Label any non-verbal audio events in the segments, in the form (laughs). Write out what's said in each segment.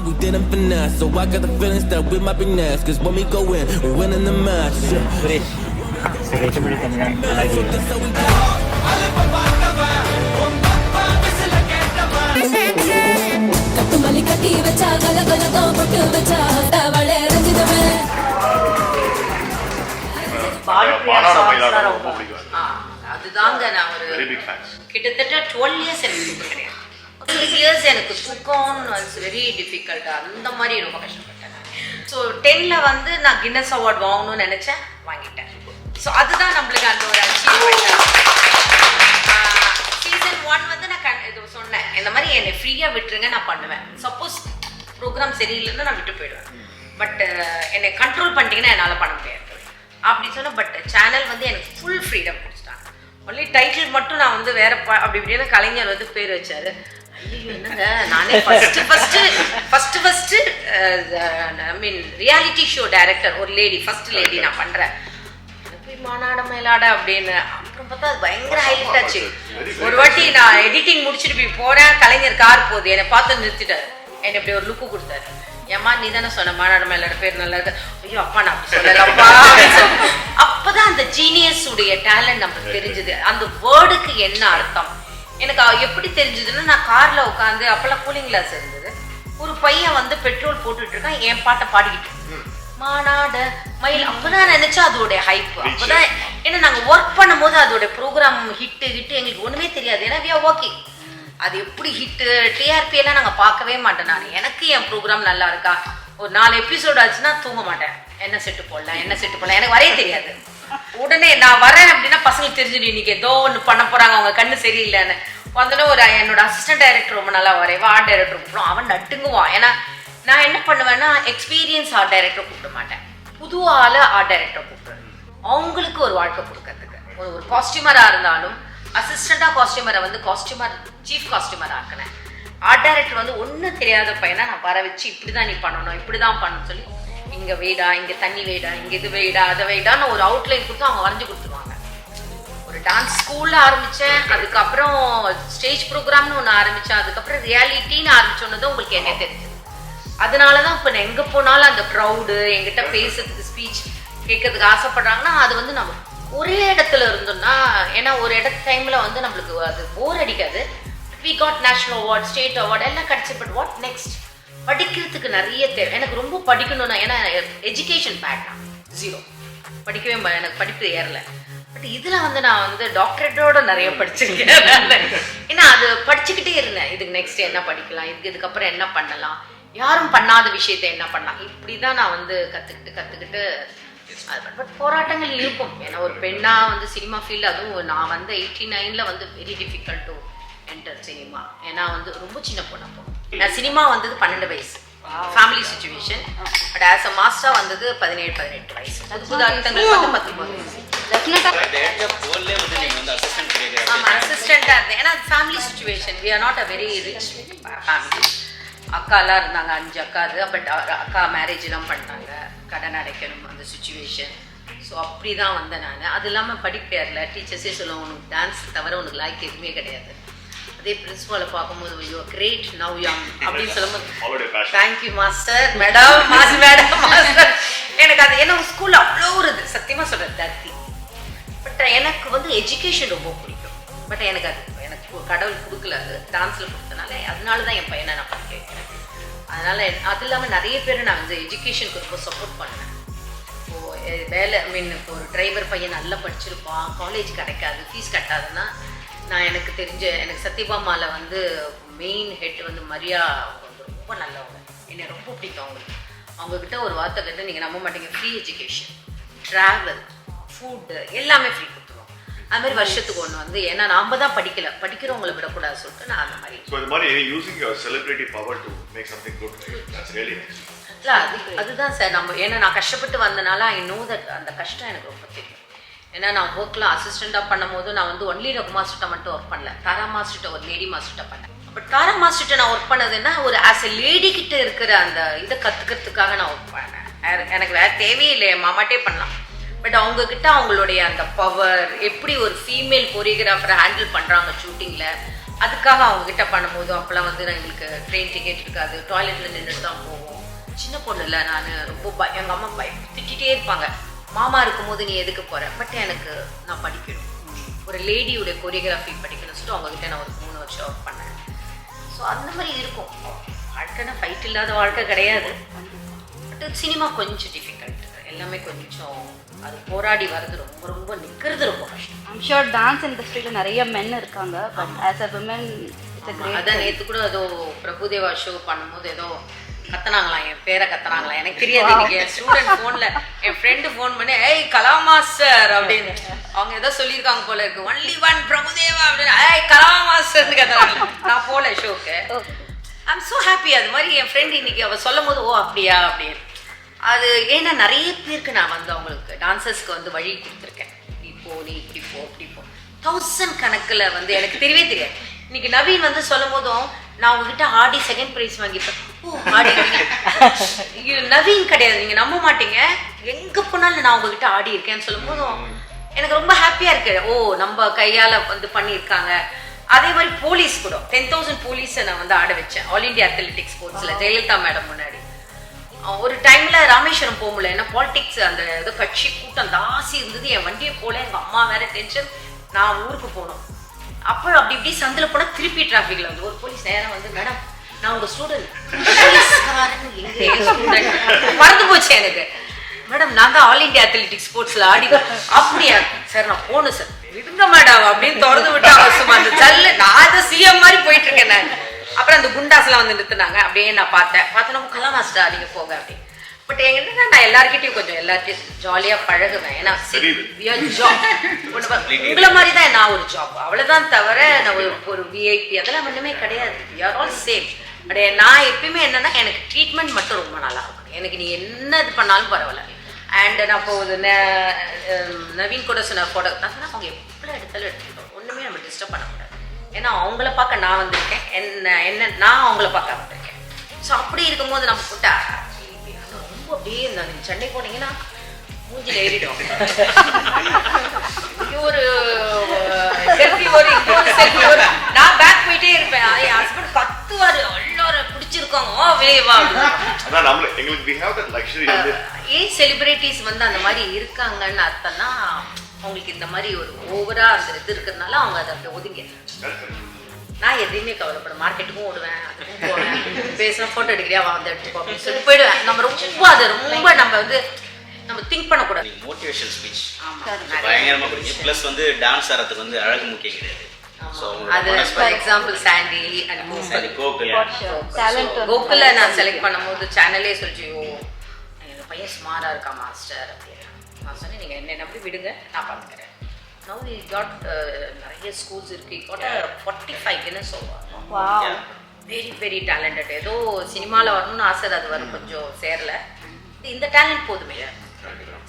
we didn't finesse. So I got the feelings that we might be next. Cause when we go in, we winning the match. அழகு கட்டுமல்லி கட்டி வச்சா கலகலகம் பொட்டு வச்சா தவளை. ஆ, அதுதாங்க நான் ஒரு கிட்டத்தட்ட டுவெல் இயர்ஸ் எனக்கு கிடையாது சிக்ஸ் இயர்ஸ் எனக்கு தூக்கம் இட்ஸ் வெரி டிஃபிகல்ட் அந்த மாதிரி ரொம்ப கஷ்டப்பட்டேன் ஸோ டென்னில் வந்து நான் கின்னஸ் அவார்ட் வாங்கணும்னு நினச்சேன். வாங்கிட்டேன். ஸோ அதுதான் நம்மளுக்கு அந்த ஒரு அச்சீவ்மெண்ட் சீசன் ஒன் வந்து நான் கண் இது சொன்னேன். இந்த மாதிரி என்னை ஃப்ரீயாக விட்டுருங்க நான் பண்ணுவேன். சப்போஸ் ப்ரோக்ராம் சரியில்லைன்னா நான் விட்டு போயிடுவேன். பட் என்னை கண்ட்ரோல் பண்ணிட்டீங்கன்னா என்னால் பண்ண முடியாது. அப்படி சொன்னேன். பட் சேனல் வந்து எனக்கு ஃபுல் ஃப்ரீடம் கொடுத்துட்டாங்க. ஒன்லி டைட்டில் மட்டும் நான் வந்து வேற அப்படி இப்படின்னு கலைஞர் வந்து பேர் வச்சாரு. என்னங்க? நானே first first first first I mean reality show director ஒரு லேடி ஃபர்ஸ்ட் லேடி நான் பண்றேன். மாநாட மேலாட அப்படின்னு? அப்புறம் பார்த்தா அது பயங்கர ஹைலைட் ஆச்சு. ஒரு வாட்டி நான் எடிட்டிங் முடிச்சுட்டு போய் போறேன் கலைஞர் கார் போகுது. என்னை பார்த்து நிறுத்திட்டாரு. என்னை இப்படி ஒரு லுக்கு கொடுத்தாரு. ஏம்மா நீ தானே சொன்ன மாநாடு மேலாட பேர் நல்லா இருக்கு. ஐயோ அப்பா நான் அப்படி சொல்லலப்பா. அப்பதான் அந்த ஜீனியஸ் உடைய டேலண்ட் நமக்கு தெரிஞ்சது. அந்த வேர்டுக்கு என்ன அர்த்தம்? எனக்கு எப்படி தெரிஞ்சதுன்னா நான் கார்ல உட்காந்து அப்பெல்லாம் கூலிங் கிளாஸ் இருந்தது. ஒரு பையன் வந்து பெட்ரோல் போட்டுட்டு இருக்கான் என் பாட்டை பாடிக்கிட்டு மாநாட மயில். அப்பதான் நினைச்சா அதோட ஹைப் அப்பதான் ஏன்னா நாங்க ஒர்க் பண்ணும்போது அதோட ப்ரோக்ராம் ஹிட் ஹிட் எங்களுக்கு ஒண்ணுமே தெரியாது. ஏன்னா are working. அது எப்படி ஹிட்டு டிஆர்பி எல்லாம் நாங்க பார்க்கவே மாட்டேன் நான். எனக்கு என் ப்ரோக்ராம் நல்லா இருக்கா? ஒரு நாலு எபிசோட் ஆச்சுன்னா தூங்க மாட்டேன். என்ன செட்டு போடலாம் என்ன செட்டு போடலாம் எனக்கு வரைய தெரியாது. உடனே நான் வரேன் அப்படின்னா பசங்களுக்கு தெரிஞ்சிடும் இன்னைக்கு ஏதோ ஒன்று பண்ண போறாங்க அவங்க கண்ணு சரியில்லைன்னு. வந்தோடனே ஒரு என்னோட அசிஸ்டன்ட் டைரக்டர் ரொம்ப நல்லா வரைவா ஆர்ட் டைரக்டர் கூப்பிடும் அவன் நட்டுங்குவான். ஏன்னா நான் என்ன பண்ணுவேன்னா எக்ஸ்பீரியன்ஸ் ஆர்ட் டைரக்டர் கூப்பிட மாட்டேன். புது ஆள ஆர்ட் டைரக்டர் கூப்பிடுவேன். அவங்களுக்கு ஒரு வாழ்க்கை கொடுக்கறதுக்கு. ஒரு ஒரு காஸ்டியூமராக இருந்தாலும் அசிஸ்டண்டாக காஸ்டியூமரை வந்து காஸ்டியூமர் சீஃப் காஸ்டியூமர் ஆக்கினேன் ஆர்ட் டைரக்டர் வந்து ஒன்றும் தெரியாத பையனா நான் வர வச்சு இப்படிதான் நீ பண்ணணும் இப்படி தான் பண்ணணும்னு சொல்லி இங்க வெயிடா இங்க தண்ணி வெயிடா இங்க இது வெயிடா அதை வெயிடான்னு ஒரு அவுட்லைன் கொடுத்து அவங்க வரைஞ்சு கொடுத்துருவாங்க. ஒரு டான்ஸ் ஸ்கூல்ல ஆரம்பிச்சேன் அதுக்கப்புறம் ஸ்டேஜ் ப்ரோக்ராம்னு ஒன்று ஆரம்பிச்சேன் அதுக்கப்புறம் ரியாலிட்டின்னு ஆரம்பிச்சோன்னதும் உங்களுக்கு என்ன தெரிஞ்சு அதனால தான் இப்போ நான் எங்கே போனாலும் அந்த ப்ரௌடு எங்கிட்ட பேசுறதுக்கு ஸ்பீச் கேட்கறதுக்கு ஆசைப்படுறாங்கன்னா அது வந்து நம்ம ஒரே இடத்துல இருந்தோம்னா ஏன்னா ஒரு இடத்து டைமில் வந்து நம்மளுக்கு அது போர் அடிக்காது. We got national award state award எல்லாம் கிடச்சி பட் வாட் நெக்ஸ்ட் படிக்கிறதுக்கு நிறைய தேவை. எனக்கு ரொம்ப படிக்கணும்னா ஏன்னா எஜுகேஷன் பேட் ஜீரோ படிக்கவே எனக்கு படிப்பு ஏறல. பட் இதில் வந்து நான் வந்து டாக்டரேட்டோட நிறைய படிச்சிருக்கேன். (laughs) ஏன்னா அது படிச்சுக்கிட்டே இருந்தேன். இதுக்கு நெக்ஸ்ட் என்ன படிக்கலாம்? இதுக்கு இதுக்கப்புறம் என்ன பண்ணலாம்? யாரும் பண்ணாத விஷயத்த என்ன பண்ணலாம்? இப்படி தான் நான் வந்து கற்றுக்கிட்டு கற்றுக்கிட்டு பட் போராட்டங்கள் இருக்கும். ஏன்னா ஒரு பெண்ணாக வந்து சினிமா ஃபீல்டு அதுவும் நான் வந்து எயிட்டி நைனில் வந்து very difficult to enter cinema ஏன்னா வந்து ரொம்ப சின்ன பொண்ணு அப்போ. நான் சினிமா வந்தது பன்னெண்டு வயசு. Family situation but as a master வந்தது பதினேழு பதினெட்டு வயசு. புது புது அர்த்தங்கள் வந்து பத்தொன்பது வயசு. போன்லேயே வந்து நீங்க வந்து அசிஸ்டன்ட் கேட்குற ஆமா அசிஸ்டண்டா இருந்தேன். ஏன்னா family situation we are not a very rich family அக்காலாம் இருந்தாங்க அஞ்சு அக்கா அது பட் அக்கா மேரேஜ் எல்லாம் பண்ணாங்க. கடன் அடைக்கணும் அந்த சுச்சுவேஷன் ஸோ அப்படி தான் வந்தேன் நான். அது இல்லாமல் படிப்பேரில் டீச்சர்ஸே சொல்லுவாங்க உனக்கு டான்ஸ் தவிர உனக்கு லாய்க்கு எதுவுமே கிடையாது. அதே பிரின்சிபாலை பார்க்கும்போது யூ கிரேட் நவ் யம் அப்படின்னு சொல்லும்போது. Thank you master madam master madam master எனக்கு அது என்ன ஸ்கூல்ல அவ்வளோ ஒரு இது. சத்தியமா சொல்றேன் தத்தி பட் எனக்கு வந்து எஜுகேஷன் ரொம்ப பிடிக்கும். பட் எனக்கு அது எனக்கு கடவுள் கொடுக்கல அது டான்ஸில் கொடுத்தனால அதனால தான் என் பையனை நான் படிக்க வைக்கிறேன் அதனால அது இல்லாமல் நிறைய பேர் நான் வந்து எஜுகேஷனுக்கு ரொம்ப சப்போர்ட் பண்ணேன் இப்போ எ- வேலை ஐ மீன் இப்போ ஒரு டிரைவர் பையன் நல்லா படிச்சிருப்பான் காலேஜ் கிடைக்காது ஃபீஸ் கட்டாதுன்னா நான் எனக்கு தெரிஞ்ச எனக்கு சத்யபாமால வந்து மெயின் ஹெட் வந்து மரியா அவங்க வந்து ரொம்ப நல்லவங்க. என்னை ரொம்ப பிடிக்கும் அவங்களுக்கு. அவங்கக்கிட்ட ஒரு வார்த்தை கேட்டு நீங்கள் நம்ப மாட்டீங்க. ஃப்ரீ எஜுகேஷன் ட்ராவல் ஃபுட்டு எல்லாமே ஃப்ரீ கொடுத்துருவோம் அது மாதிரி வருஷத்துக்கு ஒன்று வந்து ஏன்னா நாம தான் படிக்கல. படிக்கிறவங்களை விடக்கூடாது சொல்லிட்டு நான் அந்த மாதிரி. So இந்த மாதிரி power to make something good, right? That's really nice. இல்ல அது அதுதான் சார் நம்ம ஏன்னா நான் கஷ்டப்பட்டு வந்தனால ஐ நோ தட் அந்த கஷ்டம் எனக்கு ரொம்ப தெரியும். ஏன்னா நான் ஒர்க்ல பண்ணும் பண்ணும்போது நான் வந்து ஒன்லி ரகு மாஸ்டர்கிட்ட மட்டும் ஒர்க் பண்ணல. தாரா மாஸ்டர்கிட்ட ஒரு லேடி மாஸ்டர்கிட்ட பண்ணேன். பட் தாரா மாஸ்டர்கிட்ட நான் ஒர்க் பண்ணதுன்னா ஒரு ஆஸ் எ லேடி கிட்ட இருக்கிற அந்த இதை கத்துக்கிறதுக்காக நான் ஒர்க் பண்ணேன். எனக்கு வேற தேவையே இல்லை என் மாமாட்டே பண்ணலாம். பட் அவங்க கிட்ட அவங்களுடைய அந்த பவர் எப்படி ஒரு ஃபீமேல் கொரியோகிராஃபரை ஹேண்டில் பண்றாங்க ஷூட்டிங்ல அதுக்காக அவங்க கிட்ட பண்ணும்போது அப்போல்லாம் வந்து எங்களுக்கு ட்ரெயின் டிக்கெட் இருக்காது டாய்லெட்டில் நின்றுட்டு தான் போவோம். சின்ன பொண்ணு இல்லை நான் ரொம்ப பய எங்கள் அம்மா பய திட்டிகிட்டே இருப்பாங்க. மாமா இருக்கும்போது நீ எதுக்கு போற? பட் எனக்கு நான் படிக்கணும். ஒரு லேடியோட கொரியோகிராஃபி படிக்கணும்னு சொல்லிட்டு அவங்ககிட்ட நான் ஒரு மூணு வருஷம் ஒர்க் பண்ணேன். ஸோ அந்த மாதிரி இருக்கும். வாழ்க்கைனா ஃபைட் இல்லாத வாழ்க்கை கிடையாது. பட் சினிமா கொஞ்சம் டிஃபிகல்ட் எல்லாமே கொஞ்சம் அது போராடி வர்றது ரொம்ப ரொம்ப நிற்கிறது ரொம்ப கஷ்டம். ஐம் ஷூர் டான்ஸ் இண்டஸ்ட்ரியில் நிறைய மென் இருக்காங்க பட் ஆஸ் அ விமன் அதான் நேத்து கூட ஏதோ பிரபுதேவா ஷோ பண்ணும்போது ஏதோ கத்துனாங்களாம் என் பேரை கத்துனாங்களா? எனக்கு தெரியாது. இன்னைக்கு என் ஸ்டூடெண்ட் ஃபோன்ல என் ஃப்ரெண்டு ஃபோன் பண்ணி ஏய் கலா மாஸ்டர் அப்படின்னு. அவங்க ஏதோ சொல்லியிருக்காங்க போல இருக்கு. ஒன்லி ஒன் பிரபுதேவா அப்படின்னு. ஏய் கலா மாஸ்டர்னு கத்துறாங்க நான் போல ஷோக்கு. ஐம் ஸோ ஹாப்பி அது மாதிரி என் ஃப்ரெண்ட் இன்னைக்கு அவ சொல்லும் போது ஓ அப்படியா? அப்படின்னு. அது ஏன்னா நிறைய பேருக்கு நான் வந்து அவங்களுக்கு டான்சர்ஸ்க்கு வந்து வழி கொடுத்துருக்கேன். நீ போ நீ இப்படி போ இப்படி போ. தௌசண்ட் கணக்கில் வந்து எனக்கு தெரியவே தெரியாது. இன்னைக்கு நவீன் வந்து சொல்லும் போதும் நான் உங்ககிட்ட ஆடி செகண்ட் ப்ரைஸ் வாங்கிப்பேன். நவீன் கிடையாது. நீங்க நம்ப மாட்டீங்க. எங்க போனாலும் நான் உங்ககிட்ட ஆடி இருக்கேன்னு சொல்லும் போதும் எனக்கு ரொம்ப ஹாப்பியா இருக்கு. ஓ நம்ம கையால வந்து பண்ணியிருக்காங்க. அதே மாதிரி போலீஸ் கூட. டென் தௌசண்ட் போலீஸை நான் வந்து ஆட வச்சேன். ஆல் இந்தியா அத்லெட்டிக்ஸ் ஸ்போர்ட்ஸ்ல ஜெயலலிதா மேடம் முன்னாடி. ஒரு டைம்ல ராமேஸ்வரம் போக முடியல. ஏன்னா பாலிடிக்ஸ் அந்த ஏதோ கட்சி கூட்டம் தாசி இருந்தது. என் வண்டியை போல எங்க அம்மா வேற டென்ஷன் நான் ஊருக்கு போனோம். அப்போ அப்படி இப்படி சந்தில போனா திருப்பி டிராஃபிக்ல வந்து ஒரு போலீஸ் நேரம் வந்து மேடம் நான் உங்க ஸ்டூடெண்ட் மறந்து போச்சு எனக்கு. மேடம் நான் தான் ஆல் இந்தியா அத்லெட்டிக்ஸ் ஸ்போர்ட்ஸ்ல ஆடி அப்படியா? சார் நான் போகணும் சார். விடுங்க மேடம் அப்படின்னு திறந்து விட்டாங்க சும்மா அந்த ஜல்லு. நான் அதை சிஎம் மாதிரி போயிட்டு இருக்கேன் நான். அப்புறம் அந்த குண்டாஸ்லாம் வந்து நிறுத்துனாங்க. அப்படியே நான் பார்த்தேன். பார்த்து நம்ம கலா மாஸ்டர் நீங்க போங்க அப்படின்னு. பட் எங்கன்னா நான் எல்லார்கிட்டயும் கொஞ்சம் எல்லார்கிட்டயும் ஜாலியா பழகுவேன். ஏன்னா உங்களை மாதிரி தான் நான் ஒரு ஜாப் அவ்வளவுதான் தவிர நான் ஒரு ஒரு விஐபி அதெல்லாம் ஒண்ணுமே கிடையாது. யூஆர் ஆல் சேம் பட் நான் எப்பயுமே என்னன்னா எனக்கு ட்ரீட்மெண்ட் மட்டும் ரொம்ப நல்லா இருக்கும் எனக்கு நீ என்ன இது பண்ணாலும் பரவாயில்ல. அண்ட் நான் இப்போ ஒரு ந- நவீன் கூட சொன்ன ஃபோட்டோ நான் அவங்க எவ்வளோ எடுத்தாலும் எடுத்துக்கிட்டோம். ஒன்றுமே நம்ம டிஸ்டர்ப் பண்ணக்கூடாது. ஏன்னா அவங்கள பார்க்க நான் வந்திருக்கேன். என்ன என்ன நான் அவங்கள பார்க்க வந்திருக்கேன். ஸோ அப்படி இருக்கும்போது நம்ம கூட்ட ரொம்ப அப்படியே இந்த சென்னை போனீங்கன்னா மூஞ்சில ஏறிடும். (laughs) ஒரு செல்ஃபி ஒரு செல்ஃபி ஒரு ஓ வெளியே வா. அதான் நம்மள எங்களுக்கு we have that luxury வந்து ஏன் செலிபிரிட்டிஸ் வந்து அந்த மாதிரி இருக்காங்கன்னு அர்த்தம்னா அவங்களுக்கு இந்த மாதிரி ஒரு ஓவரா அந்த இது இருக்கிறதுனால அவங்க அதை அப்படி ஒதுங்க. நான் எதையுமே கவலைப்பட மார்க்கெட்டுக்கும் ஓடுவேன் அதுக்கும் போவேன் பேசுகிறேன் ஃபோட்டோ எடுக்கிறியா வா வந்து எடுத்துக்கோ அப்படின்னு சொல்லி போயிடுவேன். நம்ம ரொம்ப அதை ரொம்ப நம்ம வந்து நம்ம திங்க் பண்ணக்கூடாது. மோட்டிவேஷன் ஸ்பீச் ஆமா. பயங்கரமா பிடிக்கும் ப்ளஸ் வந்து டான்ஸ் ஆடுறதுக்கு வந்து அழகு முக்கியம் கிடையாது. அது for example Sandy and Gokul talent Gokula நான் செலக்ட் பண்ணும்போது சேனலே சொல்லிச்சு ஓ எங்கள் பையன் ஸ்மாராக இருக்கா மாஸ்டர் அப்படின்னு நான் சொன்னேன் நீங்கள் என்ன நம்பி விடுங்க நான் பார்த்துக்கிறேன் நோ வி காட் நிறைய ஸ்கூல்ஸ் இருக்கு. காட் ஃபார்ட்டி ஃபைவ் என்ன சொல்லுவாங்க வாவ் வெரி வெரி டேலண்டட் ஏதோ சினிமாவில் வரணும்னு ஆசை அது வரும் கொஞ்சம் சேரல. இந்த டேலண்ட் போதுமே.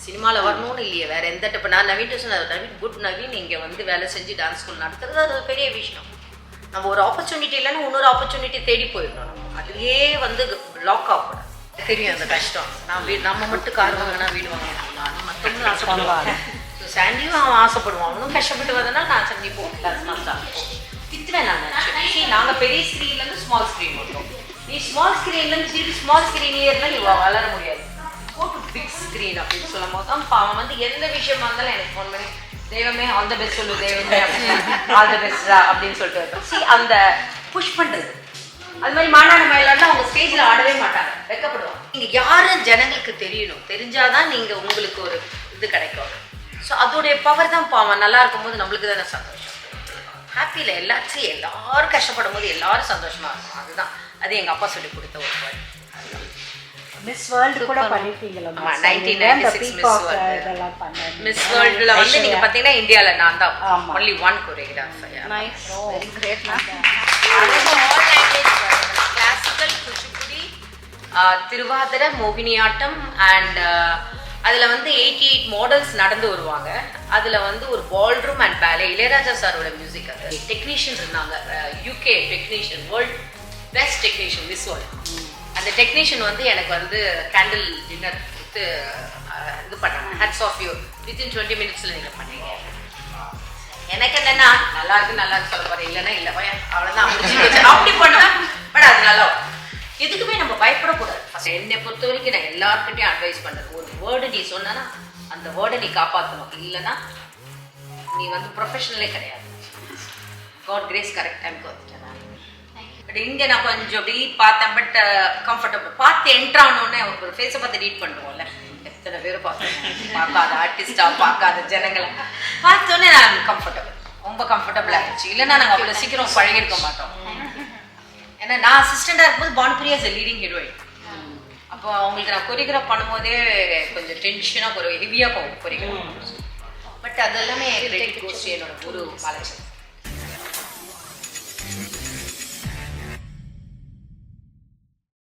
சினிமாவில் வரணும்னு இல்லையே வேற எந்த இப்போ நான் நவீன் சொன்னேன் நவீன் குட் நவீன் இங்கே வந்து வேலை செஞ்சு டான்ஸ் ஸ்கூல் நடத்துறது அது பெரிய விஷயம். நம்ம ஒரு ஆப்பர்ச்சுனிட்டி இல்லைன்னா இன்னொரு ஆப்பர்ச்சுனிட்டி தேடி போயிடணும் நம்ம. அதுலயே வந்து லாக் ஆகக்கூடாது தெரியும் அந்த கஷ்டம். நான் வீடு நம்ம மட்டும் கார் வாங்கினா வீடு வாங்கினா மற்றவங்களும் ஆசைப்படுவாங்க. (laughs) ஸோ சாண்டியும் அவன் ஆசைப்படுவான். அவனும் கஷ்டப்பட்டு வரதுனால நான் சரி நீ போ டான்ஸ் தான் திட்டுவேன் நான் See, நாங்க பெரிய ஸ்க்ரீன்லேருந்து ஸ்மால் ஸ்க்ரீன் மட்டும் நீ ஸ்மால் ஸ்க்ரீன்லேருந்து ஸ்மால் ஸ்க்ரீன்லேயே இருந்தால் நீ வ- வளர முடியாது. கோ டு பிக் ஸ்க்ரீன் அப்படின்னு சொல்லும் போது பாவம் அவன் வந்து எந்த விஷயமா இருந்தாலும் எனக்கு ஃபோன் பண்ணி தெய்வமே ஆல் த பெஸ்ட் சொல்லு தெய்வமே ஆல் த பெஸ்ட் அப்படின்னு சொல்லிட்டு வைப்பேன் அந்த புஷ் பண்ணுறது அது மாதிரி மாநாடு மயிலாடுனா அவங்க ஸ்டேஜில் ஆடவே மாட்டாங்க. வெக்கப்படுவாங்க. நீங்கள் யாரும் ஜனங்களுக்கு தெரியணும். தெரிஞ்சாதான் நீங்கள் உங்களுக்கு ஒரு இது கிடைக்கும். ஸோ அதோடைய பவர் தான் பாவம். நல்லா இருக்கும்போது நம்மளுக்கு தானே சந்தோஷம். ஹாப்பியில் எல்லாத்தையும் எல்லாரும் கஷ்டப்படும் போது எல்லாரும் சந்தோஷமாக இருக்கும். அதுதான். அது எங்கள் அப்பா சொல்லி கொடுத்த ஒரு word. மிஸ் வேர்ல்டு கூட பண்ணிருக்கீங்களா ஆமா, miss? 1996 அந்த Miss peacock World. இதெல்லாம் பண்ண மிஸ் வேர்ல்டுல வந்து நீங்க பாத்தீங்கன்னா இந்தியால நான் தான். Only one choreographer nice very great classical Kuchipudi Thiruvathirai Mohiniyattam and அதுல வந்து எயிட்டி எயிட் மாடல்ஸ் நடந்து வருவாங்க. அதுல வந்து ஒரு ball room and ballet Ilaiyaraaja சாரோட மியூசிக் அது. டெக்னீஷியன்ஸ் இருந்தாங்க. UK technician world best technician miss world அந்த டெக்னீஷியன் வந்து எனக்கு வந்து கேண்டில் டின்னர் கொடுத்து இது பண்ணாங்க. Hats off you within twenty மினிட்ஸில் நீங்கள் பண்ணீங்க. எனக்கு என்னன்னா நல்லா இருக்கு நல்லா இருக்கு சொல்ல போறேன். இல்லைன்னா இல்லை அவ்வளோதான் முடிஞ்சு அப்படி பண்ணுவேன் பட் அது நல்லா எதுக்குமே நம்ம பயப்படக்கூடாது. ஃபஸ்ட் என்னை பொறுத்த வரைக்கும் நான் எல்லாருக்கிட்டையும் அட்வைஸ் பண்றது ஒரு வேர்டு நீ சொன்னா அந்த வேர்டை நீ காப்பாற்றணும் இல்லைன்னா நீ வந்து ப்ரொஃபஷனலே கிடையாது. காட் கிரேஸ் கரெக்ட் டைம் வந்துட்டேன். பட் இங்கே நான் கொஞ்சம் அப்படி பார்த்தேன் பட் கம்ஃபர்டபுள் பார்த்து என்ட்ரு ஆனோடனே ஒரு ஃபேஸை பார்த்து ரீட் பண்ணுவோம்ல. எத்தனை பேர் பார்த்தோம் பார்க்காத ஆர்டிஸ்டா பார்க்காத ஜனங்களை? பார்த்தோன்னே நான் கம்ஃபர்டபுள் ரொம்ப கம்ஃபர்டபுள் ஆயிடுச்சு இல்லைன்னா நாங்கள் அவ்வளோ சீக்கிரம் பழகிருக்க மாட்டோம். ஏன்னா நான் அசிஸ்டண்டாக இருக்கும்போது பானுபிரியா இஸ் லீடிங் ஹீரோயின் அப்போ அவங்களுக்கு நான் கொரியோகிராஃப் பண்ணும்போதே கொஞ்சம் டென்ஷனாக ஒரு ஹெவியாக போகும் கொரியோகிராஃப் பட் அது எல்லாமே கிரெடிட் கோஸ் என்னோட குரு பாலச்சந்திரன்.